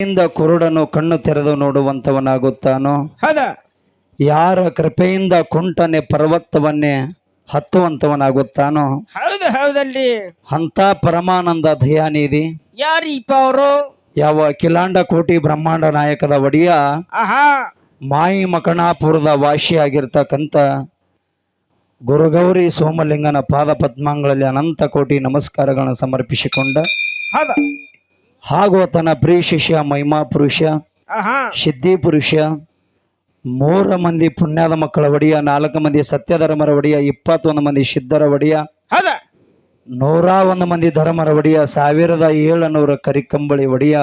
ಇಂದ ಕುರುಡನು ಕಣ್ಣು ತೆರೆದು ನೋಡುವಂತವನಾಗುತ್ತಾನೋ? ಹೌದ? ಯಾರ ಕೃಪೆಯಿಂದ ಕುಂಟನೆ ಪರ್ವತವನ್ನೇ ಹತ್ತುವಂತವನಾಗುತ್ತಾನೋ? ಹೌದು ಹೌದಲ್ಲಿ. ಅಂತ ಪರಮಾನಂದ ದಯಾನಿಧಿ. ಯಾರೀಪ ಅವರು ಯಾವ ಅಖಿಲಾಂಡ ಕೋಟಿ ಬ್ರಹ್ಮಾಂಡ ನಾಯಕದ ಒಡೆಯ ಆಹಾ. ಮಾಯಿ ಮಕಣಾಪುರದ ವಾಸಿಯಾಗಿರ್ತಕ್ಕಂಥ ಗುರುಗೌರಿ ಸೋಮಲಿಂಗನ ಪಾದ ಪದ್ಮಾಂಗಳಲ್ಲಿ ಅನಂತ ಕೋಟಿ ನಮಸ್ಕಾರಗಳನ್ನು ಸಮರ್ಪಿಸಿಕೊಂಡ ಹೌದ. ಹಾಗೂ ತನ್ನ ಪ್ರಿಯ ಶಿಷ್ಯ ಮಹಿಮಾ ಪುರುಷ ಸಿದ್ಧಿ ಪುರುಷ ಮೂರ ಮಂದಿ ಪುಣ್ಯದ ಮಕ್ಕಳ ಒಡೆಯ ನಾಲ್ಕು ಮಂದಿ ಸತ್ಯಧರ್ಮರ ಒಡೆಯ ಇಪ್ಪತ್ತೊಂದು ಮಂದಿ ಸಿದ್ಧರ ಒಡೆಯ ನೂರ ಒಂದು ಮಂದಿ ಧರ್ಮರ ಒಡೆಯ ಸಾವಿರದ ಏಳುನೂರ ಕರಿಕಂಬಳಿ ಒಡೆಯ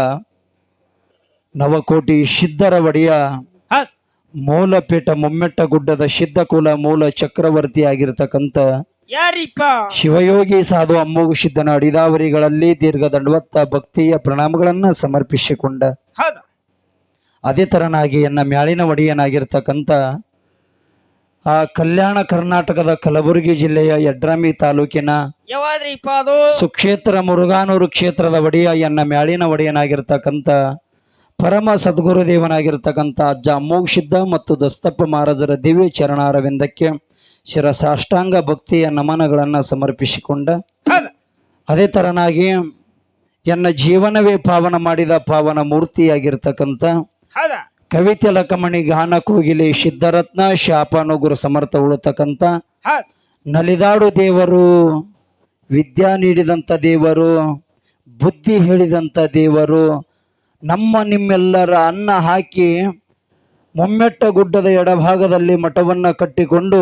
ನವಕೋಟಿ ಸಿದ್ಧರ ಒಡೆಯ ಮೂಲ ಮೂಲಪೀಠ ಮುಮ್ಮೆಟ್ಟ ಗುಡ್ಡದ ಸಿದ್ಧಕುಲ ಮೂಲ ಚಕ್ರವರ್ತಿ ಆಗಿರ್ತಕ್ಕಂಥ ಯಾರಿಪ್ಪ? ಶಿವಯೋಗಿ ಸಾಧು ಅಮ್ಮೋಗು ಸಿದ್ಧನ ಅಡಿದಾವರಿಗಳಲ್ಲಿ ದೀರ್ಘ ದಂಡವತ್ತ ಭಕ್ತಿಯ ಪ್ರಣಾಮಗಳನ್ನು ಸಮರ್ಪಿಸಿಕೊಂಡ. ಹೌದ. ಅದೇ ತರನಾಗಿ ಎನ್ನ ಮ್ಯಾಳಿನ ಒಡೆಯನಾಗಿರ್ತಕ್ಕಂಥ ಆ ಕಲ್ಯಾಣ ಕರ್ನಾಟಕದ ಕಲಬುರಗಿ ಜಿಲ್ಲೆಯ ಯಡ್ರಾಮಿ ತಾಲೂಕಿನ ಯಾವಾದ್ರಿಪ್ಪ ಅದು? ಸುಕ್ಷೇತ್ರ ಮುರುಘಾನೂರು ಕ್ಷೇತ್ರದ ಒಡೆಯ ಎನ್ನ ಮ್ಯಾಳಿನ ಒಡೆಯನಾಗಿರ್ತಕ್ಕಂಥ ಪರಮ ಸದ್ಗುರುದೇವನಾಗಿರ್ತಕ್ಕಂಥ ಅಜ್ಜ ಅಮ್ಮೋಗ್ ಸಿದ್ಧ ಮತ್ತು ದಸ್ತಪ್ಪ ಮಹಾರಾಜರ ದಿವ್ಯ ಚರಣಾರವಿಂದಕ್ಕೆ ಶಿರಸಾಷ್ಟಾಂಗ ಭಕ್ತಿಯ ನಮನಗಳನ್ನು ಸಮರ್ಪಿಸಿಕೊಂಡ ಅದೇ ತರನಾಗಿ ಎನ್ನ ಜೀವನವೇ ಪಾವನ ಮಾಡಿದ ಪಾವನ ಮೂರ್ತಿಯಾಗಿರ್ತಕ್ಕಂಥ ಕವಿತೆ ಲಕಮಣಿ ಗಾನ ಕೋಗಿಲೆ ಸಿದ್ಧರತ್ನ ಶಾಪನುಗುರು ಸಮರ್ಥ ಉಳತಕ್ಕಂಥ ನಲಿದಾಡು ದೇವರು ವಿದ್ಯಾ ನೀಡಿದಂಥ ದೇವರು ಬುದ್ಧಿ ಹೇಳಿದಂಥ ದೇವರು ನಮ್ಮ ನಿಮ್ಮೆಲ್ಲರ ಅನ್ನ ಹಾಕಿ ಮೊಮ್ಮೆಟ್ಟ ಗುಡ್ಡದ ಎಡಭಾಗದಲ್ಲಿ ಮಠವನ್ನು ಕಟ್ಟಿಕೊಂಡು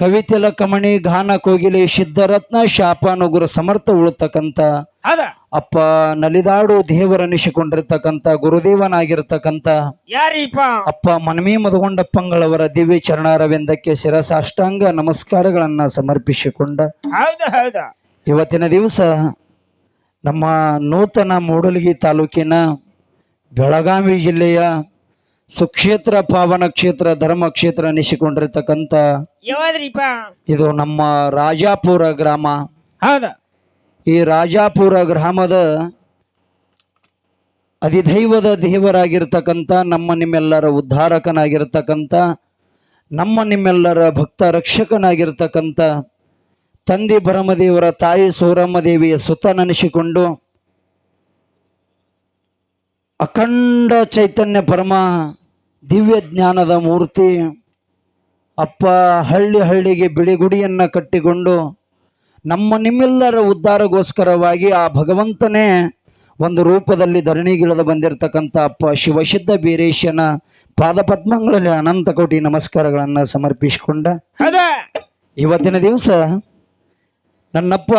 ಕವಿತೆ ಕಮಣಿ ಗಾನ ಕೋಗಿಲೆ ಸಿದ್ಧರತ್ನ ಶಾಪಾನುಗುರ ಸಮರ್ಥ ಉಳತಕ್ಕಂಥ ಹೌದ? ಅಪ್ಪ ನಲಿದಾಡು ದೇವರನಿಸಿಕೊಂಡಿರ್ತಕ್ಕಂಥ ಗುರುದೇವನಾಗಿರ್ತಕ್ಕಂಥ ಯಾರಿಪ್ಪ? ಅಪ್ಪ ಮನಮಿ ಮದಗೊಂಡಪ್ಪಂಗಳವರ ದಿವ್ಯ ಚರಣಾರವಿಂದಕ್ಕೆ ಶಿರಸಾಷ್ಟಾಂಗ ನಮಸ್ಕಾರಗಳನ್ನ ಸಮರ್ಪಿಸಿಕೊಂಡ ಹೌದ ಹೌದ? ಇವತ್ತಿನ ದಿವಸ ನಮ್ಮ ನೂತನ ಮೂಡಲಗಿ ತಾಲೂಕಿನ ಬೆಳಗಾವಿ ಜಿಲ್ಲೆಯ ಸುಕ್ಷೇತ್ರ ಪಾವನ ಕ್ಷೇತ್ರ ಧರ್ಮ ಕ್ಷೇತ್ರ ಅನಿಸಿಕೊಂಡಿರ್ತಕ್ಕಂಥ ಯಾವಾದ್ರಿಪ್ಪ? ಇದು ನಮ್ಮ ರಾಜಾಪುರ ಗ್ರಾಮ. ಹೌದ. ಈ ರಾಜಾಪುರ ಗ್ರಾಮದ ಅಧಿದೈವದ ದೇವರಾಗಿರ್ತಕ್ಕಂಥ ನಮ್ಮ ನಿಮ್ಮೆಲ್ಲರ ಉದ್ಧಾರಕನಾಗಿರ್ತಕ್ಕಂಥ ನಮ್ಮ ನಿಮ್ಮೆಲ್ಲರ ಭಕ್ತ ರಕ್ಷಕನಾಗಿರ್ತಕ್ಕಂಥ ತಂದೆ ಭರಮದೇವರ ತಾಯಿ ಸೋರಮ್ಮ ದೇವಿಯ ಸುತನನಿಸಿಕೊಂಡು ಅಖಂಡ ಚೈತನ್ಯ ಪರಮ ದಿವ್ಯ ಜ್ಞಾನದ ಮೂರ್ತಿ ಅಪ್ಪ ಹಳ್ಳಿ ಹಳ್ಳಿಗೆ ಬಿಳಿಗುಡಿಯನ್ನು ಕಟ್ಟಿಕೊಂಡು ನಮ್ಮ ನಿಮ್ಮೆಲ್ಲರ ಉದ್ಧಾರಗೋಸ್ಕರವಾಗಿ ಆ ಭಗವಂತನೇ ಒಂದು ರೂಪದಲ್ಲಿ ಧರಣಿಗಿಳಿದು ಬಂದಿರತಕ್ಕಂಥ ಅಪ್ಪ ಶಿವಸಿದ್ಧ ಬೀರೇಶನ ಪಾದಪದ್ಮಗಳಲ್ಲಿ ಅನಂತ ಕೋಟಿ ನಮಸ್ಕಾರಗಳನ್ನು ಸಮರ್ಪಿಸಿಕೊಂಡ. ಇವತ್ತಿನ ದಿವಸ ನನ್ನಪ್ಪ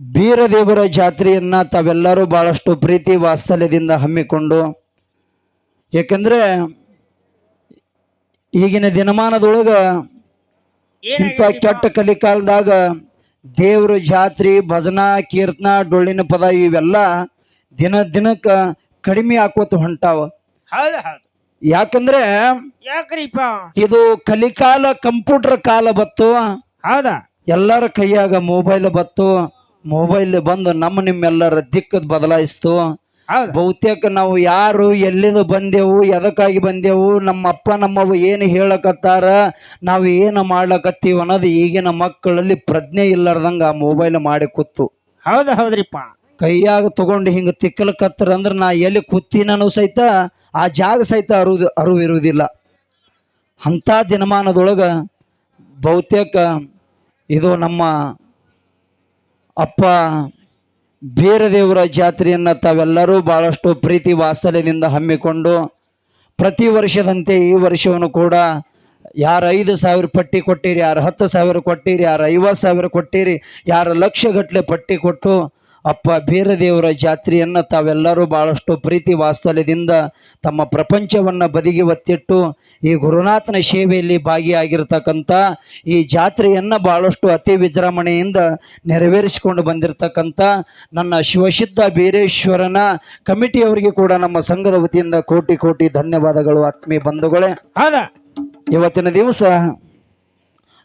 ಬೀರದೇವರ ಜಾತ್ರೆಯನ್ನು ತಾವೆಲ್ಲರೂ ಭಾಳಷ್ಟು ಪ್ರೀತಿ ವಾತ್ಸಲ್ಯದಿಂದ ಹಮ್ಮಿಕೊಂಡು ಏಕೆಂದ್ರೆ ಈಗಿನ ದಿನಮಾನದೊಳಗ ಇಂಥ ಕೆಟ್ಟ ಕಲಿಕಾಲದಾಗ ದೇವ್ರ ಜಾತ್ರೆ ಭಜನಾ ಕೀರ್ತನ ಡೊಳ್ಳಿನ ಪದ ಇವೆಲ್ಲ ದಿನ ದಿನಕ್ಕ ಕಡಿಮೆ ಆಕೋತ ಹೊಂಟಾವ. ಹೌದ. ಯಾಕಂದ್ರೆ ಯಾಕ್ರಿಪ್ಪ? ಇದು ಕಲಿಕಾಲ ಕಂಪ್ಯೂಟರ್ ಕಾಲ ಬತ್ತು. ಹೌದ? ಎಲ್ಲರ ಕೈಯಾಗ ಮೊಬೈಲ್ ಬತ್ತು. ಮೊಬೈಲ್ ಬಂದು ನಮ್ಮ ನಿಮ್ಮೆಲ್ಲರ ದಿಕ್ಕದ್ ಬದಲಾಯಿಸ್ತು. ಹೌದ. ಬಹುತೇಕ ನಾವು ಯಾರು ಎಲ್ಲಿಂದ ಬಂದೆವು ಎದಕ್ಕಾಗಿ ಬಂದೆವು ನಮ್ಮ ಅಪ್ಪ ನಮ್ಮವ್ವ ಏನು ಹೇಳಕತ್ತಾರ ನಾವು ಏನು ಮಾಡ್ಲಕತ್ತೀವಿ ಅನ್ನೋದು ಈಗಿನ ಮಕ್ಕಳಲ್ಲಿ ಪ್ರಜ್ಞೆ ಇಲ್ಲಾರ್ದಂಗ ಆ ಮೊಬೈಲ್ ಮಾಡಿ ಕೂತು. ಹೌದು ಹೌದ್ರಿಪ್ಪ. ಕೈಯಾಗ ತಗೊಂಡು ಹಿಂಗೆ ತಿಕ್ಕಲಕತ್ತಾರ ಅಂದ್ರೆ ನಾ ಎಲ್ಲಿ ಕೂತೀನೂ ಸಹಿತ ಆ ಜಾಗ ಸಹಿತ ಅರುವುದು ಅರಿವಿರುವುದಿಲ್ಲ. ಅಂಥ ದಿನಮಾನದೊಳಗೆ ಬಹುತೇಕ ಇದು ನಮ್ಮ ಅಪ್ಪ ಬೀರದೇವರ ಜಾತ್ರೆಯನ್ನು ತಾವೆಲ್ಲರೂ ಭಾಳಷ್ಟು ಪ್ರೀತಿ ವಾತ್ಸಲ್ಯದಿಂದ ಹಮ್ಮಿಕೊಂಡು ಪ್ರತಿ ವರ್ಷದಂತೆ ಈ ವರ್ಷವನ್ನು ಕೂಡ ಯಾರು ಐದು ಸಾವಿರ ಪಟ್ಟಿ ಕೊಟ್ಟಿರಿ, ಯಾರು ಹತ್ತು ಸಾವಿರ ಕೊಟ್ಟಿರಿ, ಯಾರು ಐವತ್ತು ಸಾವಿರ ಕೊಟ್ಟಿರಿ, ಯಾರು ಲಕ್ಷಗಟ್ಟಲೆ ಪಟ್ಟಿ ಕೊಟ್ಟು ಅಪ್ಪ ಬೀರದೇವರ ಜಾತ್ರೆಯನ್ನು ತಾವೆಲ್ಲರೂ ಭಾಳಷ್ಟು ಪ್ರೀತಿ ವಾತ್ಸಲ್ಯದಿಂದ ತಮ್ಮ ಪ್ರಪಂಚವನ್ನು ಬದಿಗೆ ಒತ್ತಿಟ್ಟು ಈ ಗುರುನಾಥನ ಸೇವೆಯಲ್ಲಿ ಭಾಗಿಯಾಗಿರ್ತಕ್ಕಂಥ ಈ ಜಾತ್ರೆಯನ್ನು ಭಾಳಷ್ಟು ಅತಿ ವಿಜೃಂಭಣೆಯಿಂದ ನೆರವೇರಿಸಿಕೊಂಡು ಬಂದಿರತಕ್ಕಂಥ ನನ್ನ ಶಿವಸಿದ್ಧ ಬೀರೇಶ್ವರನ ಕಮಿಟಿಯವರಿಗೆ ಕೂಡ ನಮ್ಮ ಸಂಘದ ವತಿಯಿಂದ ಕೋಟಿ ಕೋಟಿ ಧನ್ಯವಾದಗಳು ಆತ್ಮೀಯ ಬಂಧುಗಳೇ. ಹಾಗ ಇವತ್ತಿನ ದಿವಸ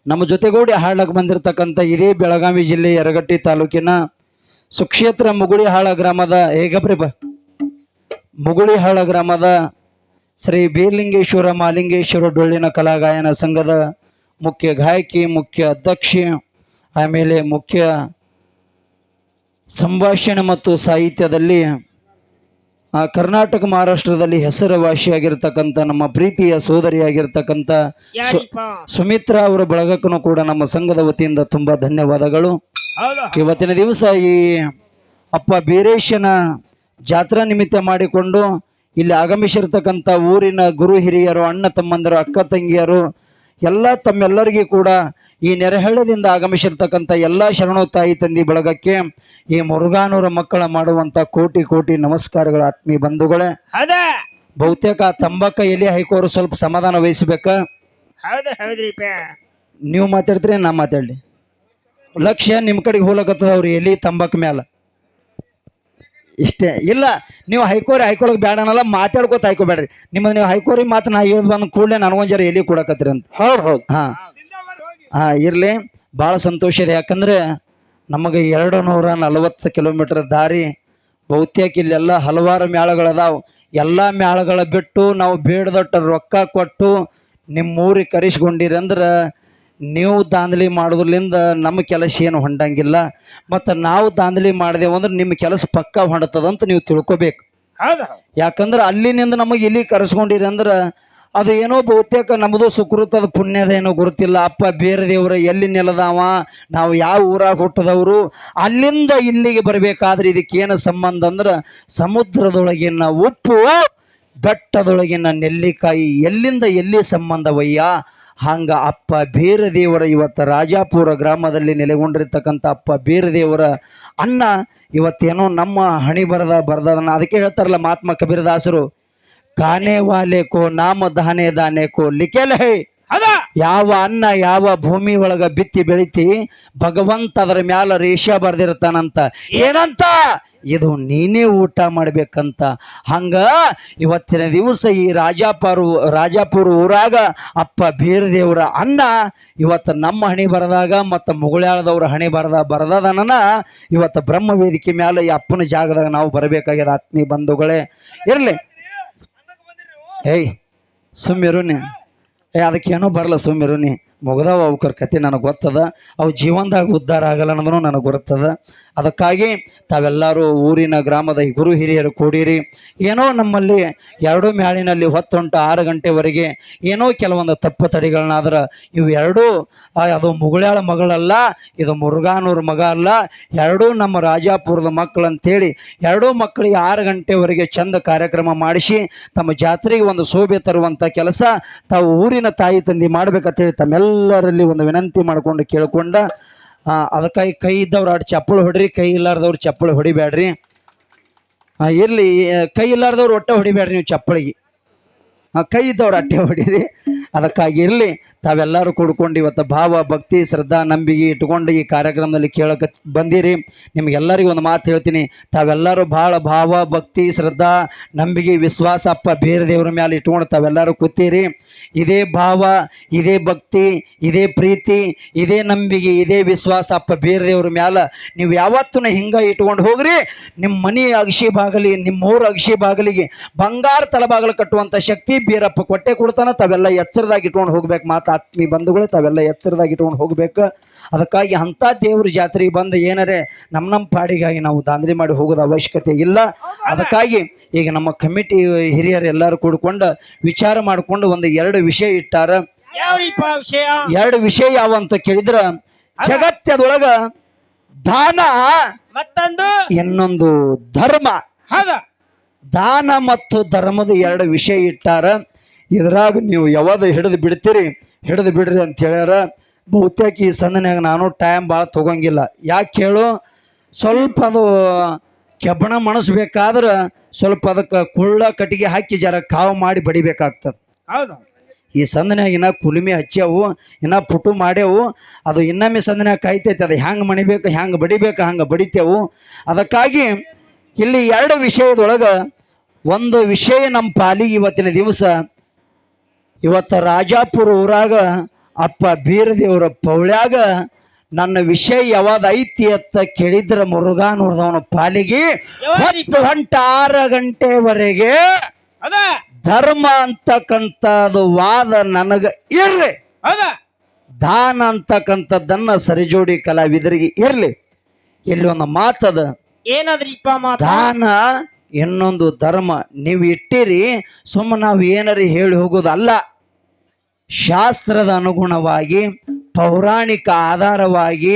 ನಮ್ಮ ಜೊತೆಗೂಡಿ ಹಾಡಕ್ಕೆ ಬಂದಿರತಕ್ಕಂಥ ಇದೇ ಬೆಳಗಾವಿ ಜಿಲ್ಲೆ ಯರಗಟ್ಟಿ ತಾಲೂಕಿನ ಸುಕ್ಷೇತ್ರ ಮುಗುಳಿಹಾಳ ಗ್ರಾಮದ ಹೇಗಪ್ರಿಪ ಮುಗುಳಿಹಾಳ ಗ್ರಾಮದ ಶ್ರೀ ಬೀರ್ಲಿಂಗೇಶ್ವರ ಮಾಲಿಂಗೇಶ್ವರ ಡೊಳ್ಳಿನ ಕಲಾಗಾಯನ ಸಂಘದ ಮುಖ್ಯ ಗಾಯಕಿ ಮುಖ್ಯ ಅಧ್ಯಕ್ಷೆ ಆಮೇಲೆ ಮುಖ್ಯ ಸಂಭಾಷಣೆ ಮತ್ತು ಸಾಹಿತ್ಯದಲ್ಲಿ ಆ, ಕರ್ನಾಟಕ ಮಹಾರಾಷ್ಟ್ರದಲ್ಲಿ ಹೆಸರುವಾಸಿಯಾಗಿರ್ತಕ್ಕಂಥ ನಮ್ಮ ಪ್ರೀತಿಯ ಸೋದರಿಯಾಗಿರ್ತಕ್ಕಂಥ ಸುಮಿತ್ರಾ ಅವರ ಬಳಗಕ್ಕೂ ಕೂಡ ನಮ್ಮ ಸಂಘದ ವತಿಯಿಂದ ತುಂಬ ಧನ್ಯವಾದಗಳು. ಇವತ್ತಿನ ದಿವಸ ಈ ಅಪ್ಪ ಬೀರೇಶನ ಜಾತ್ರಾ ನಿಮಿತ್ತ ಮಾಡಿಕೊಂಡು ಇಲ್ಲಿ ಆಗಮಿಸಿರ್ತಕ್ಕಂಥ ಊರಿನ ಗುರು ಹಿರಿಯರು ಅಣ್ಣ ತಮ್ಮಂದಿರು ಅಕ್ಕ ತಂಗಿಯರು ಎಲ್ಲ ತಮ್ಮೆಲ್ಲರಿಗೂ ಕೂಡ ಈ ನೆರೆಹಳ್ಳದಿಂದ ಆಗಮಿಸಿರ್ತಕ್ಕಂಥ ಎಲ್ಲ ಶರಣೋ ತಾಯಿ ತಂದಿ ಬಳಗಕ್ಕೆ ಈ ಮುರುಘಾನೂರ ಮಕ್ಕಳ ಮಾಡುವಂಥ ಕೋಟಿ ಕೋಟಿ ನಮಸ್ಕಾರಗಳ ಆತ್ಮೀಯ ಬಂಧುಗಳೇ. ಹೌದಾ. ಬಹುತೇಕ ತಂಬಾಕ ಎಲೆ ಹೈಕೋರು ಸ್ವಲ್ಪ ಸಮಾಧಾನ ವಹಿಸಬೇಕ. ಹೌದು ಹೌದ್ರಿಪ್ಪ. ನೀವು ಮಾತಾಡ್ತೀರಿ ನಾ ಮಾತಾಡಲಿ. ಲಕ್ಷ್ಯ ನಿಮ್ಮ ಕಡೆಗೆ ಹೋಗ್ಲಕತ್ತದ ಅವ್ರು ಎಲ್ಲಿ ತಂಬಾಕ್ ಮ್ಯಾಲ? ಇಷ್ಟೇ. ಇಲ್ಲ ನೀವು ಹೈಕೋರಿ ಹೈಕೋಳಕ್ ಬೇಡ ಅನ್ನಲ್ಲ ಮಾತಾಡ್ಕೋತ ಹೈಕೋಬೇಡ್ರಿ ನಿಮ್ಮದು ನೀವು ಹೈಕೋರಿ ಮಾತು ನಾ ಹೇಳಿದ್ ಬಂದ ಕೂಡಲೇ ನನಗೊಂಜಾರ ಎಲ್ಲಿ ಎಲಿ ಕೊಡಕತ್ರಿ ಅಂತ. ಹೌದು ಹೌದು. ಹಾಂ. ಹಾಂ ಇರಲಿ. ಭಾಳ ಸಂತೋಷ ಇದೆ ಯಾಕಂದ್ರೆ ನಮಗೆ ಎರಡು ನೂರ ನಲವತ್ತು ಕಿಲೋಮೀಟರ್ ದಾರಿ ಬಹುತೇಕ ಇಲ್ಲೆಲ್ಲ ಹಲವಾರು ಮೇಳಗಳದಾವು ಎಲ್ಲ ಮೇಳಗಳ ಬಿಟ್ಟು ನಾವು ಬೇಡದಟ್ಟ ರೊಕ್ಕ ಕೊಟ್ಟು ನಿಮ್ಮೂರಿಗೆ ಊರಿಗೆ ಕರೆಸ್ಕೊಂಡಿರಿ ಅಂದ್ರೆ ನೀವು ದಾಂದಲಿ ಮಾಡೋದ್ರಲಿಂದ ನಮ್ಮ ಕೆಲಸ ಏನು ಹೊಂಡಂಗಿಲ್ಲ ಮತ್ತು ನಾವು ದಾಂದಲಿ ಮಾಡಿದೆವು ಅಂದ್ರೆ ನಿಮ್ಮ ಕೆಲಸ ಪಕ್ಕ ಹೊಂಡತದಂತ ನೀವು ತಿಳ್ಕೊಬೇಕು. ಹೌದು ಯಾಕಂದ್ರೆ ಅಲ್ಲಿನಿಂದ ನಮಗೆ ಇಲ್ಲಿ ಕರೆಸ್ಕೊಂಡಿರಿ ಅಂದ್ರೆ ಅದು ಏನೋ ಬಹುತೇಕ ನಮ್ಮದು ಸುಕೃತದ ಪುಣ್ಯದ ಏನೋ ಗೊತ್ತಿಲ್ಲ ಅಪ್ಪ ಬೇರೆ ದೇವ್ರ ಎಲ್ಲಿ ನೆಲದವ ನಾವು ಯಾವ ಊರಾಗ ಹುಟ್ಟದವರು ಅಲ್ಲಿಂದ ಇಲ್ಲಿಗೆ ಬರಬೇಕಾದ್ರೆ ಇದಕ್ಕೇನು ಸಂಬಂಧ ಅಂದ್ರೆ ಸಮುದ್ರದೊಳಗಿನ ಉಪ್ಪು ಬೆಟ್ಟದೊಳಗಿನ ನೆಲ್ಲಿಕಾಯಿ ಎಲ್ಲಿಂದ ಎಲ್ಲಿ ಸಂಬಂಧವಯ್ಯ? ಹಂಗ ಅಪ್ಪ ಬೇರೆ ದೇವರ ಇವತ್ತು ರಾಜಾಪುರ ಗ್ರಾಮದಲ್ಲಿ ನೆಲೆಗೊಂಡಿರ್ತಕ್ಕಂಥ ಅಪ್ಪ ಬೇರೆ ದೇವರ ಅನ್ನ ಇವತ್ತೇನೋ ನಮ್ಮ ಹಣಿ ಬರದ ಬರ್ದದನ್ನ ಅದಕ್ಕೆ ಹೇಳ್ತಾರಲ್ಲ ಮಹಾತ್ಮ ಕಬೀರದಾಸರು ಕಾನೆ ವಾಲೆ ಕೋ ನಾಮ ದಾನೆ ದಾನೆ ಕೋ ಲಿಖೆಲ ಹೇ ಹೌದ? ಯಾವ ಅನ್ನ ಯಾವ ಭೂಮಿ ಒಳಗ ಬಿತ್ತಿ ಬೆಳಿತಿ ಭಗವಂತ ಅದರ ಮ್ಯಾಲ ರೇಷ ಬರ್ದಿರ್ತಾನಂತ. ಏನಂತ? ಇದು ನೀನೇ ಊಟ ಮಾಡಬೇಕಂತ. ಹಂಗ ಇವತ್ತಿನ ದಿವಸ ಈ ರಾಜಾಪರು, ರಾಜಾಪುರ ಊರಾಗ ಅಪ್ಪ ಬೀರದೇವರ ಅನ್ನ ಇವತ್ತು ನಮ್ಮ ಹಣೆ ಬರದಾಗ ಮತ್ತು ಮುಗುಳ್ಯಾಳದವ್ರ ಹಣೆ ಬರದ ಬರದನನ ಇವತ್ತು ಬ್ರಹ್ಮ ವೇದಿಕೆ ಮ್ಯಾಲೆ ಈ ಅಪ್ಪನ ಜಾಗದಾಗ ನಾವು ಬರಬೇಕಾಗ್ಯದ. ಆತ್ಮೀಯ ಬಂಧುಗಳೇ, ಇರಲಿ. ಏಯ್, ಸುಮ್ಮಿರು ನೀ. ಏ, ಅದಕ್ಕೇನೋ ಬರಲ್ಲ ಸುಮ್ಮಿರು ನೀ. ಮುಗ್ದವ ಅವ್ರ ಕತೆ ನನಗೆ ಗೊತ್ತದ. ಅವು ಜೀವನದಾಗ ಉದ್ಧಾರ ಆಗಲ್ಲ ಅನ್ನೋದನ್ನು ನನಗೆ ಗೊತ್ತದ ಅದಕ್ಕಾಗಿ ತಾವೆಲ್ಲರೂ ಊರಿನ ಗ್ರಾಮದ ಗುರು ಹಿರಿಯರು ಕೂಡಿರಿ. ಏನೋ ನಮ್ಮಲ್ಲಿ ಎರಡು ಮ್ಯಾಳಿನಲ್ಲಿ ಹೊತ್ತೊಂಟು ಆರು ಗಂಟೆವರೆಗೆ ಏನೋ ಕೆಲವೊಂದು ತಪ್ಪು ತಡೆಗಳನ್ನಾದ್ರೆ ಇವು ಅದು ಮುಗುಳ್ಯಾಳ ಮಗಳಲ್ಲ, ಇದು ಮುರುಘಾನೂರ್ ಮಗ ಅಲ್ಲ, ಎರಡೂ ನಮ್ಮ ರಾಜಾಪುರದ ಮಕ್ಕಳು ಅಂತೇಳಿ ಎರಡೂ ಮಕ್ಕಳಿಗೆ ಆರು ಗಂಟೆವರೆಗೆ ಚಂದ ಕಾರ್ಯಕ್ರಮ ಮಾಡಿಸಿ, ತಮ್ಮ ಜಾತ್ರೆಗೆ ಒಂದು ಶೋಭೆ ತರುವಂಥ ಕೆಲಸ ತಾವು ಊರಿನ ತಾಯಿ ತಂದೆ ಮಾಡ್ಬೇಕಂತೇಳಿ ತಮ್ಮೆಲ್ಲರಲ್ಲಿ ಒಂದು ವಿನಂತಿ ಮಾಡಿಕೊಂಡು ಕೇಳ್ಕೊಂಡ ಅದಕ್ಕಾಗಿ ಕೈ ಇದ್ದವ್ರು ಆಡ್ ಚಪ್ಪಳು ಹೊಡ್ರಿ, ಕೈ ಇಲ್ಲಾರ್ದವ್ರು ಚಪ್ಪಳು ಹೊಡಿಬೇಡ್ರಿ. ಇರಲಿ ಕೈ ಇಲ್ಲಾರ್ದವ್ರು ಒಟ್ಟೆ ಹೊಡಿಬೇಡ್ರಿ ನೀವು ಚಪ್ಪಳಿಗೆ ಕೈ ಇದ್ದವ್ರು ಅಟ್ಟೆ ಹೊಡೀರಿ. ಅದಕ್ಕಾಗಿ ಇರಲಿ. ತಾವೆಲ್ಲರೂ ಕೂಡ್ಕೊಂಡು ಇವತ್ತು ಭಾವ, ಭಕ್ತಿ, ಶ್ರದ್ಧಾ, ನಂಬಿಕೆ ಇಟ್ಕೊಂಡು ಈ ಕಾರ್ಯಕ್ರಮದಲ್ಲಿ ಕೇಳೋಕೆ ಬಂದಿರಿ. ನಿಮಗೆಲ್ಲರಿಗೂ ಒಂದು ಮಾತು ಹೇಳ್ತೀನಿ. ತಾವೆಲ್ಲರೂ ಭಾಳ ಭಾವ, ಭಕ್ತಿ, ಶ್ರದ್ಧಾ, ನಂಬಿಕೆ, ವಿಶ್ವಾಸ, ಅಪ್ಪ ಬೇರೆ ದೇವರ ಮೇಲೆ ಇಟ್ಕೊಂಡು ತಾವೆಲ್ಲರೂ ಕೂತೀರಿ. ಇದೇ ಭಾವ, ಇದೇ ಭಕ್ತಿ, ಇದೇ ಪ್ರೀತಿ, ಇದೇ ನಂಬಿಕೆ, ಇದೇ ವಿಶ್ವಾಸ, ಅಪ್ಪ ಬೇರೆ ದೇವ್ರ ಮ್ಯಾಲ ನೀವು ಯಾವತ್ತೂ ಹಿಂಗೆ ಇಟ್ಕೊಂಡು ಹೋಗ್ರಿ. ನಿಮ್ಮ ಮನೆ ಅಗಶಿ ಬಾಗಲಿ ನಿಮ್ಮ ಊರ ಅಗಶಿ ಬಾಗಲಿಗೆ ಬಂಗಾರ ತಲಬಾಗಲು ಕಟ್ಟುವಂಥ ಶಕ್ತಿ ಬೀರಪ್ಪ ಕೊಟ್ಟೆ ಕೊಡ್ತಾನ ತಾವೆಲ್ಲ ಎಚ್ಚರದಾಗಿ ಇಟ್ಕೊಂಡು ಹೋಗ್ಬೇಕು. ಮಾತು ಆತ್ಮೀಯ ಬಂಧುಗಳೇ ತಾವೆಲ್ಲ ಎಚ್ಚರದಾಗಿ ಇಟ್ಕೊಂಡು ಹೋಗ್ಬೇಕು. ಅದಕ್ಕಾಗಿ ಅಂಥ ದೇವ್ರ ಜಾತ್ರೆಗೆ ಬಂದು ಏನರೇ ನಮ್ಮ ನಮ್ಮ ಪಾಡಿಗಾಗಿ ನಾವು ದಾಂಧಲಿ ಮಾಡಿ ಹೋಗೋದು ಅವಶ್ಯಕತೆ ಇಲ್ಲ. ಅದಕ್ಕಾಗಿ ಈಗ ನಮ್ಮ ಕಮಿಟಿ ಹಿರಿಯರು ಎಲ್ಲರೂ ಕೂಡ್ಕೊಂಡು ವಿಚಾರ ಮಾಡಿಕೊಂಡು ಒಂದು ಎರಡು ವಿಷಯ ಇಟ್ಟಾರ. ಎರಡು ವಿಷಯ ಯಾವ ಅಂತ ಕೇಳಿದ್ರ? ಜಗತ್ತದೊಳಗ ದಾನ ಮತ್ತೊಂದು? ಇನ್ನೊಂದು ಧರ್ಮ. ಹೌದ. ದಾನ ಮತ್ತು ಧರ್ಮದ ಎರಡು ವಿಷಯ ಇಟ್ಟಾರ. ಇದ್ರಾಗ ನೀವು ಯಾವಾಗ ಹಿಡಿದು ಬಿಡ್ತೀರಿ ಹಿಡಿದು ಬಿಡ್ರಿ ಅಂತ ಹೇಳ್ಯಾರ. ಬಹುತೇಕ ಈ ಸಂದನ್ಯಾಗ ನಾನು ಟೈಮ್ ಭಾಳ ತೊಗೊಂಗಿಲ್ಲ. ಯಾಕೆ ಹೇಳು? ಸ್ವಲ್ಪ ಅದು ಕೆಬ್ಬಣ ಮಣಸ್ಬೇಕಾದ್ರೆ ಸ್ವಲ್ಪ ಅದಕ್ಕೆ ಕುಳ್ಳ ಕಟ್ಟಿಗೆ ಹಾಕಿ ಜರ ಕಾವು ಮಾಡಿ ಬಡಿಬೇಕಾಗ್ತದೆ. ಹೌದು. ಈ ಸಂದನ್ಯಾಗ ಇನ್ನ ಕುಲುಮೆ ಹಚ್ಚಾವು ಇನ್ನ ಪುಟು ಮಾಡ್ಯಾವು. ಅದು ಇನ್ನೊಮ್ಮೆ ಸಂದನ್ಯಾಗ ಕಾಯ್ತೈತೆ ಅದು ಹೆಂಗೆ ಮಣಿಬೇಕು ಹ್ಯಾಂಗೆ ಬಡಿಬೇಕು ಹಂಗೆ ಬಡಿತೇವು. ಅದಕ್ಕಾಗಿ ಇಲ್ಲಿ ಎರಡು ವಿಷಯದೊಳಗೆ ಒಂದು ವಿಷಯ ನಮ್ಮ ಪಾಲಿಗೆ ಇವತ್ತಿನ ದಿವಸ. ಇವತ್ತು ರಾಜಾಪುರ ಊರಾಗ ಅಪ್ಪ ಬೀರದೇವರ ಪೌಳ್ಯಾಗ ನನ್ನ ವಿಷಯ ಯಾವಾಗ ಐತಿ ಅಂತ ಕೇಳಿದ್ರ ಮುರುಘಾ ನೋಡ್ದವನ ಪಾಲಿಗೆ? ಹತ್ತು ಗಂಟೆ ಆರು ಗಂಟೆವರೆಗೆ ಧರ್ಮ ಅಂತಕ್ಕಂಥದ್ದು ವಾದ ನನಗ ಇರ್ಲಿ. ದಾನ ಅಂತಕ್ಕಂಥದ್ದನ್ನ ಸರಿಜೋಡಿ ಕಲಾವಿದರಿಗೆ ಇರ್ಲಿ. ಇಲ್ಲಿ ಒಂದು ಮಾತದ ಏನಾದ್ರಿಪ್ಪ ದಾನ ಇನ್ನೊಂದು ಧರ್ಮ. ನೀವು ಇಟ್ಟಿರಿ ಸುಮ್ಮ ನಾವು ಏನರಿ ಹೇಳಿ ಹೋಗೋದಲ್ಲ. ಶಾಸ್ತ್ರದ ಅನುಗುಣವಾಗಿ ಪೌರಾಣಿಕ ಆಧಾರವಾಗಿ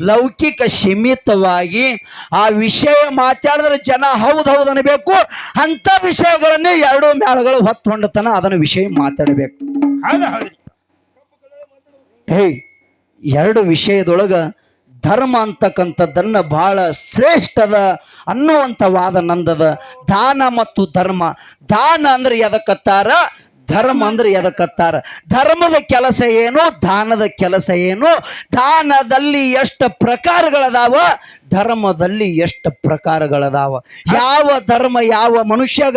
ಲೌಕಿಕ ಸೀಮಿತವಾಗಿ ಆ ವಿಷಯ ಮಾತಾಡಿದ್ರೆ ಜನ ಹೌದು ಹೌದು ಅನ್ನಬೇಕು ಅಂಥ ವಿಷಯಗಳನ್ನೇ ಎರಡು ಮ್ಯಾಳಗಳು ಹೊತ್ತೊಂಡತನ ಅದನ್ನ ವಿಷಯ ಮಾತಾಡಬೇಕು. ಹೇ ಹೇಯ್ ಎರಡು ವಿಷಯದೊಳಗ ಧರ್ಮ ಅಂತಕ್ಕಂಥದ್ದನ್ನ ಬಹಳ ಶ್ರೇಷ್ಠದ ಅನ್ನುವಂಥ ವಾದ ನಂದದ ದಾನ ಮತ್ತು ಧರ್ಮ. ದಾನ ಅಂದ್ರೆ ಎದಕ್ಕತ್ತಾರ ಧರ್ಮ ಅಂದ್ರೆ ಎದಕ್ಕತ್ತಾರ ಧರ್ಮದ ಕೆಲಸ ಏನು? ದಾನದ ಕೆಲಸ ಏನು? ದಾನದಲ್ಲಿ ಎಷ್ಟು ಪ್ರಕಾರಗಳದಾವ? ಧರ್ಮದಲ್ಲಿ ಎಷ್ಟು ಪ್ರಕಾರಗಳದಾವ? ಯಾವ ಧರ್ಮ ಯಾವ ಮನುಷ್ಯಗ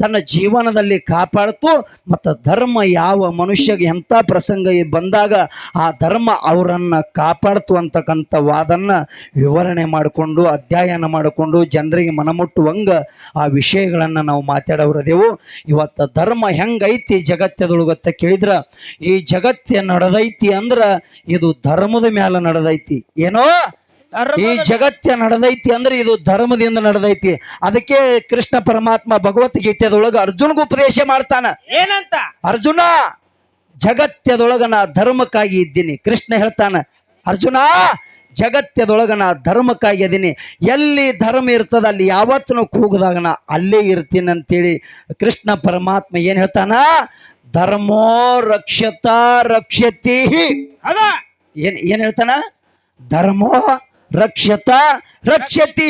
ತನ್ನ ಜೀವನದಲ್ಲಿ ಕಾಪಾಡ್ತು ಮತ್ತು ಧರ್ಮ ಯಾವ ಮನುಷ್ಯಗೆ ಎಂಥ ಪ್ರಸಂಗ ಬಂದಾಗ ಆ ಧರ್ಮ ಅವರನ್ನು ಕಾಪಾಡ್ತು ಅಂತಕ್ಕಂಥ ವಾದನ್ನು ವಿವರಣೆ ಮಾಡಿಕೊಂಡು, ಅಧ್ಯಯನ ಮಾಡಿಕೊಂಡು ಜನರಿಗೆ ಮನಮುಟ್ಟುವಂಗ ಆ ವಿಷಯಗಳನ್ನು ನಾವು ಮಾತಾಡೋರದೆವು. ಇವತ್ತು ಧರ್ಮ ಹೆಂಗೈತಿ ಜಗತ್ತದೊಳಗತ್ತ ಕೇಳಿದ್ರೆ, ಈ ಜಗತ್ತೇ ನಡೆದೈತಿ ಅಂದ್ರೆ ಇದು ಧರ್ಮದ ಮ್ಯಾಲೆ ನಡೆದೈತಿ. ಏನೋ ಈ ಜಗತ್ಯ ನಡೆದೈತಿ ಅಂದ್ರೆ ಇದು ಧರ್ಮದಿಂದ ನಡೆದೈತಿ. ಅದಕ್ಕೆ ಕೃಷ್ಣ ಪರಮಾತ್ಮ ಭಗವದ್ಗೀತೆದೊಳಗ ಅರ್ಜುನ್ಗೂ ಉಪದೇಶ ಮಾಡ್ತಾನ. ಏನಂತ? ಅರ್ಜುನ ಜಗತ್ಯದೊಳಗ ನಾ ಧರ್ಮಕ್ಕಾಗಿ ಇದ್ದೀನಿ. ಕೃಷ್ಣ ಹೇಳ್ತಾನ ಅರ್ಜುನ ಜಗತ್ಯದೊಳಗ ನಾ ಧರ್ಮಕ್ಕಾಗಿ ಅದೀನಿ ಎಲ್ಲಿ ಧರ್ಮ ಇರ್ತದ ಅಲ್ಲಿ ಯಾವತ್ತೂ ಕೂಗದಾಗ ನಾ ಅಲ್ಲೇ ಇರ್ತೀನಿ ಅಂತೇಳಿ ಕೃಷ್ಣ ಪರಮಾತ್ಮ ಏನ್ ಹೇಳ್ತಾನ? ಧರ್ಮೋ ರಕ್ಷತಾ ರಕ್ಷತಿ. ಅದ ಏನ್ ಏನ್ ಹೇಳ್ತಾನ? ಧರ್ಮೋ ರಕ್ಷತ ರಕ್ಷತಿ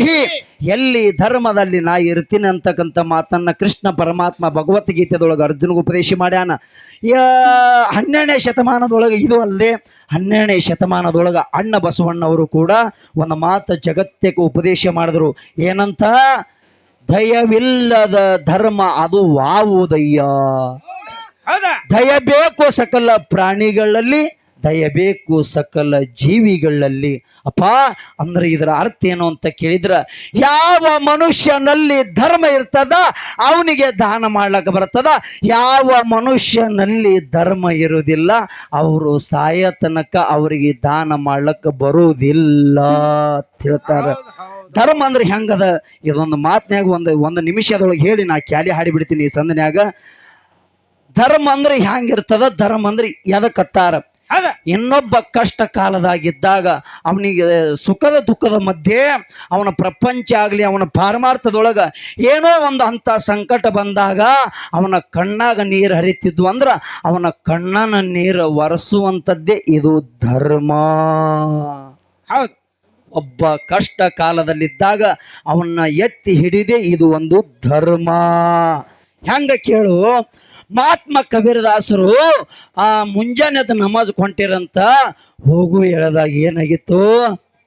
ಎಲ್ಲಿ ಧರ್ಮದಲ್ಲಿ ನಾ ಇರ್ತೀನಿ ಅಂತಕ್ಕಂಥ ಮಾತನ್ನ ಕೃಷ್ಣ ಪರಮಾತ್ಮ ಭಗವದ್ಗೀತೆದೊಳಗೆ ಅರ್ಜುನಿಗೆ ಉಪದೇಶ ಮಾಡ್ಯಾನ. ಯಾ ಹನ್ನೆರಡನೇ ಶತಮಾನದೊಳಗೆ ಇದು ಅಲ್ಲದೆ ಹನ್ನೆರಡನೇ ಶತಮಾನದೊಳಗೆ ಅಣ್ಣ ಬಸವಣ್ಣವರು ಕೂಡ ಒಂದು ಮಾತು ಜಗತ್ತಕ್ಕೆ ಉಪದೇಶ ಮಾಡಿದ್ರು. ಏನಂತ? ದಯವಿಲ್ಲದ ಧರ್ಮ ಅದು ವಾವುದಯ್ಯ. ದಯ ಬೇಕು ಸಕಲ ಪ್ರಾಣಿಗಳಲ್ಲಿ ದಯ ಬೇಕು ಸಕಲ ಜೀವಿಗಳಲ್ಲಿ. ಅಪ್ಪ ಅಂದ್ರೆ ಇದರ ಅರ್ಥ ಏನು ಅಂತ ಕೇಳಿದ್ರ ಯಾವ ಮನುಷ್ಯನಲ್ಲಿ ಧರ್ಮ ಇರ್ತದ ಅವನಿಗೆ ದಾನ ಮಾಡ್ಲಕ್ಕ ಬರ್ತದ. ಯಾವ ಮನುಷ್ಯನಲ್ಲಿ ಧರ್ಮ ಇರುವುದಿಲ್ಲ ಅವರು ಸಾಯ ತನಕ ಅವರಿಗೆ ದಾನ ಮಾಡ್ಲಕ್ಕ ಬರುವುದಿಲ್ಲ ಹೇಳ್ತಾರೆ. ಹೌದು. ಧರ್ಮ ಅಂದ್ರೆ ಹೆಂಗದ? ಇದೊಂದು ಮಾತನ್ಯಾಗ ಒಂದು ಒಂದು ನಿಮಿಷದೊಳಗೆ ಹೇಳಿ ನಾ ಕ್ಯಾಲಿ ಹಾಡಿಬಿಡ್ತೀನಿ ಈ ಸಂದನ್ಯಾಗ. ಧರ್ಮ ಅಂದ್ರೆ ಹೆಂಗಿರ್ತದ? ಧರ್ಮ ಅಂದ್ರೆ ಎದಕ್ಕತ್ತಾರ ಹೌದಾ ಇನ್ನೊಬ್ಬ ಕಷ್ಟ ಕಾಲದಾಗಿದ್ದಾಗ ಅವನಿಗೆ ಸುಖದ ದುಃಖದ ಮಧ್ಯೆ ಅವನ ಪ್ರಪಂಚ ಆಗಲಿ ಅವನ ಪಾರಮಾರ್ಥದೊಳಗ ಏನೋ ಒಂದು ಅಂಥ ಸಂಕಟ ಬಂದಾಗ ಅವನ ಕಣ್ಣಾಗ ನೀರು ಹರಿತಿದ್ವು ಅಂದ್ರೆ ಅವನ ಕಣ್ಣನ ನೀರು ಒರೆಸುವಂಥದ್ದೇ ಇದು ಧರ್ಮ. ಹೌದು. ಒಬ್ಬ ಕಷ್ಟ ಕಾಲದಲ್ಲಿದ್ದಾಗ ಅವನ್ನ ಎತ್ತಿ ಹಿಡಿದೇ ಇದು ಒಂದು ಧರ್ಮ. ಹೆಂಗ ಕೇಳು? ಮಹಾತ್ಮ ಕಬೀರದಾಸರು ಆ ಮುಂಜಾನೆದ ನಮಾಜ್ ಕೊಂಟಿರಂತ ಹೋಗು ಹೇಳದಾಗ ಏನಾಗಿತ್ತು?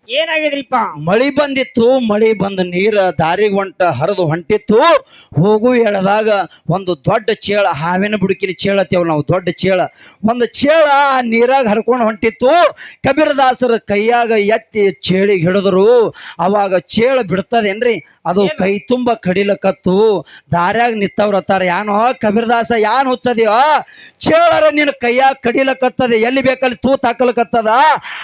ಏನಾಗಿದ್ರಿಪ್ಪ? ಮಳಿ ಬಂದಿತ್ತು ಮಳಿ ಬಂದ ನೀರ ದಾರಿಗೆ ಹೊಂಟ ಹರಿದು ಹೊಂಟಿತ್ತು. ಹೋಗು ಹೇಳದಾಗ ಒಂದು ದೊಡ್ಡ ಚೇಳ ಹಾವಿನ ಬುಡುಕಿನ ಚೇಳ ತೇವ ನಾವು ದೊಡ್ಡ ಚೇಳ. ಒಂದು ಚೇಳ ಆ ನೀರಾಗ ಹರ್ಕೊಂಡು ಹೊಂಟಿತ್ತು. ಕಬೀರದಾಸರ ಕೈಯಾಗ ಎತ್ತಿ ಚೇಳಿಗೆ ಹಿಡಿದ್ರು. ಅವಾಗ ಚೇಳ ಬಿಡ್ತದೇನ್ರಿ? ಅದು ಕೈ ತುಂಬ ಕಡಿಲಕತ್ತು ದಾರ್ಯಾಗ ನಿತ್ತವ್ರ ಅತ್ತಾರ ಯಾನೋ ಕಬೀರದಾಸ ಯಾನ್ ಹುಚ್ಚದಿಯೋ? ಚೇಳರ ನಿನ್ನ ಕೈಯಾಗ ಕಡಿಲಕತ್ತದೆ ಎಲ್ಲಿ ಬೇಕಲ್ಲಿ ತೂತ್ ಹಾಕಲಕತ್ತದ?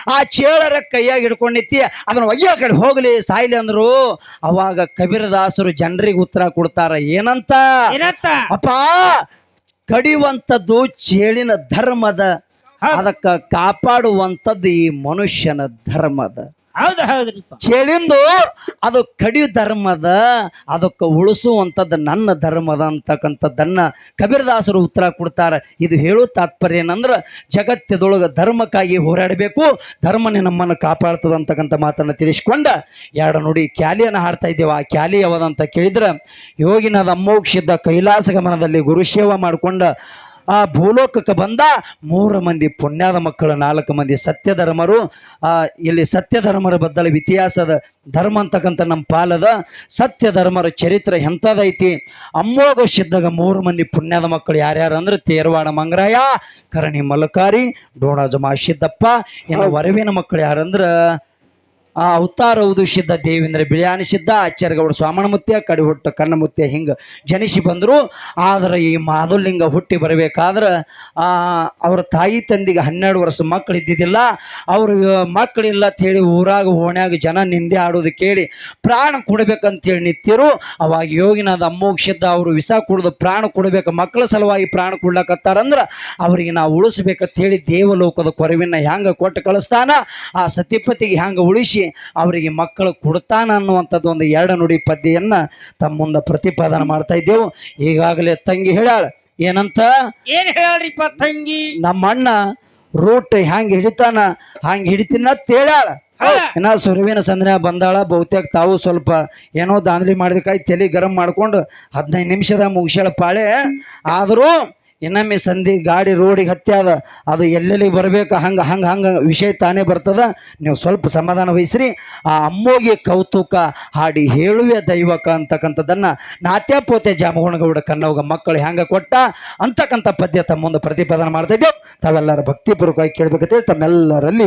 ಆ ಚೇಳರ ಕೈಯಾಗ ಹಿಡ್ಕೊಂಡಿತ್ತಿ. ಅದನ್ನ ಒಯ್ಯೋ ಕಡೆ ಹೋಗ್ಲಿ ಸಾಯ್ಲಿ ಅಂದ್ರು. ಅವಾಗ ಕಬೀರದಾಸರು ಜನರಿಗೆ ಉತ್ತರ ಕೊಡ್ತಾರ ಏನಂತ? ಅಪ್ಪ ಕಡಿಯುವಂಥದ್ದು ಚೇಳಿನ ಧರ್ಮದ ಅದಕ್ಕೆ ಅದಕ್ಕ ಕಾಪಾಡುವಂಥದ್ದು ಈ ಮನುಷ್ಯನ ಧರ್ಮದ. ಹೌದು ಚೇಳಿಂದು ಅದು ಕಡಿ ಧರ್ಮದ, ಅದಕ್ಕೆ ಉಳಿಸುವಂಥದ್ದು ನನ್ನ ಧರ್ಮದ ಅಂತಕ್ಕಂಥದ್ದನ್ನ ಕಬೀರದಾಸರು ಉತ್ತರ ಕೊಡ್ತಾರೆ. ಇದು ಹೇಳೋ ತಾತ್ಪರ್ಯ ಏನಂದ್ರೆ, ಜಗತ್ತದೊಳಗೆ ಧರ್ಮಕ್ಕಾಗಿ ಹೋರಾಡಬೇಕು, ಧರ್ಮನೇ ನಮ್ಮನ್ನು ಕಾಪಾಡ್ತದೆ ಅಂತಕ್ಕಂಥ ಮಾತನ್ನು ತಿಳಿಸ್ಕೊಂಡು ಎರಡು ನೋಡಿ ಕ್ಯಾಲಿಯನ್ನು ಹಾಡ್ತಾ ಇದ್ದೇವೆ, ಆ ಕ್ಯಾಲಿ ಯಾವ್ದಂತ ಕೇಳಿದ್ರೆ, ಯೋಗಿನದ ಅಮೋಕ್ಷಿದ್ದ ಕೈಲಾಸ ಗಮನದಲ್ಲಿ ಗುರುಸೇವ ಮಾಡಿಕೊಂಡ ಆ ಭೂಲೋಕಕ್ಕೆ ಬಂದ ಮೂರು ಮಂದಿ ಪುಣ್ಯದ ಮಕ್ಕಳು ನಾಲ್ಕು ಮಂದಿ ಸತ್ಯಧರ್ಮರು. ಆ ಇಲ್ಲಿ ಸತ್ಯಧರ್ಮರ ಬದ್ದಲ ಇತಿಹಾಸದ ಧರ್ಮ ಅಂತಕ್ಕಂಥ ನಮ್ಮ ಪಾಲದ ಸತ್ಯಧರ್ಮರ ಚರಿತ್ರೆ ಎಂಥದೈತಿ ಅಮ್ಮೋಗ ಸಿದ್ದಾಗ ಮೂರು ಮಂದಿ ಪುಣ್ಯದ ಮಕ್ಕಳು ಯಾರ್ಯಾರು ಅಂದ್ರೆ ತೇರವಾಡ ಮಂಗರಾಯ ಕರಣಿ ಮಲಕಾರಿ ಡೋಣಾಜಮ ಸಿದ್ದಪ್ಪ ಇನ್ನು ವರವಿನ ಮಕ್ಕಳು ಯಾರಂದ್ರ ಆ ಅವತಾರ ಉದುಷಿದ್ದ ದೇವೇಂದ್ರ ಬಿಳಿಯಾನಿ ಸಿದ್ದ ಆಚಾರ್ಯಗೌಡ ಸ್ವಾಮಣಮುತ್ಯ ಕಡಿಹುಟ್ಟ ಕಣ್ಣಮುತ್ಯ ಹಿಂಗೆ ಜನಿಸಿ ಬಂದರು. ಆದರೆ ಈ ಮಾಧುಲಿಂಗ ಹುಟ್ಟಿ ಬರಬೇಕಾದ್ರೆ ಅವ್ರ ತಾಯಿ ತಂದಿಗೆ ಹನ್ನೆರಡು ವರ್ಷ ಮಕ್ಕಳು ಇದ್ದಿದ್ದಿಲ್ಲ. ಅವರು ಮಕ್ಕಳಿಲ್ಲ ಅಂತೇಳಿ ಊರಾಗ ಓಣ್ಯಾಗ ಜನ ನಿಂದೆ ಆಡೋದು ಕೇಳಿ ಪ್ರಾಣ ಕೊಡಬೇಕಂತೇಳಿ ನಿಂತಿರು. ಅವಾಗ ಯೋಗಿನಾದ ಅಮ್ಮೋಕ್ಷಿದ್ದ ಅವರು ವಿಷ ಕುಡಿದು ಪ್ರಾಣ ಕೊಡಬೇಕು, ಮಕ್ಕಳ ಸಲುವಾಗಿ ಪ್ರಾಣ ಕೊಡ್ಲಕತ್ತಾರಂದ್ರೆ ಅವರಿಗೆ ನಾವು ಉಳಿಸ್ಬೇಕಂತ ಹೇಳಿ ದೇವಲೋಕದ ಕೊರವಿನ ಹ್ಯಾಂಗ ಕೊಟ್ಟು ಕಳಿಸ್ತಾನ. ಆ ಸತಿಪತಿಗೆ ಹ್ಯಾಂಗ ಉಳಿಸಿ ಅವರಿಗೆ ಮಕ್ಕಳು ಕೊಡ್ತಾನ ಅನ್ನುವಂಥದ್ದು ಒಂದು ಎರಡು ನುಡಿ ಪದ್ಯವನ್ನು ತಮ್ಮ ಮುಂದೆ ಪ್ರತಿಪಾದನೆ ಮಾಡ್ತಾ ಇದ್ದೆವು. ಈಗಾಗಲೇ ತಂಗಿ ಹೇಳ್ಯಾಳ ಏನಂತ? ಏನ್ ಹೇಳ್ರಿಪ್ಪ ತಂಗಿ? ನಮ್ಮ ಅಣ್ಣ ರೂಟ್ ಹ್ಯಾಂಗ ಹಿಡಿತಾನ ಹಂಗ ಹಿಡಿತೀನ ತೇಳಾಳ ಏನೋ ಇನ್ನ ಸುರುವಿನ ಸಂದ್ರೆ ಬಂದಾಳ ಬಹುತೇಕ ತಾವು ಸ್ವಲ್ಪ ಏನೋ ದಾಂಧಲಿ ಕಾಯಿ ತಲೆ ಗರಂ ಮಾಡ್ಕೊಂಡು ಹದಿನೈದು ನಿಮಿಷದ ಮುಗಿಸ್ಯಾಳ ಪಾಳೆ. ಆದರೂ ಇನ್ನೊಮ್ಮೆ ಸಂಧಿ ಗಾಡಿ ರೋಡಿಗೆ ಹತ್ಯಾದ ಅದು ಎಲ್ಲೆಲ್ಲಿ ಬರಬೇಕು, ಹಂಗೆ ಹಂಗೆ ಹಂಗೆ ವಿಷಯ ತಾನೇ ಬರ್ತದ. ನೀವು ಸ್ವಲ್ಪ ಸಮಾಧಾನ ವಹಿಸ್ರಿ. ಆ ಅಮ್ಮೋಗೆ ಕೌತುಕ, ಹಾಡಿ ಹೇಳುವೆ ದೈವಕ ಅಂತಕ್ಕಂಥದ್ದನ್ನು ನಾತ್ಯಾಪೋತೆ ಜಾಮಗುಣಗೌಡ ಕನ್ನವಗ ಮಕ್ಕಳು ಹೆಂಗೆ ಕೊಟ್ಟ ಅಂತಕ್ಕಂಥ ಪದ್ಯ ತಮ್ಮ ಮುಂದೆ ಪ್ರತಿಪಾದನೆ ಮಾಡ್ತಾ ಇದ್ದೇವೆ. ತಾವೆಲ್ಲರ ಭಕ್ತಿಪೂರ್ವಕವಾಗಿ ಕೇಳಬೇಕಂತೇಳಿ ತಮ್ಮೆಲ್ಲರಲ್ಲಿ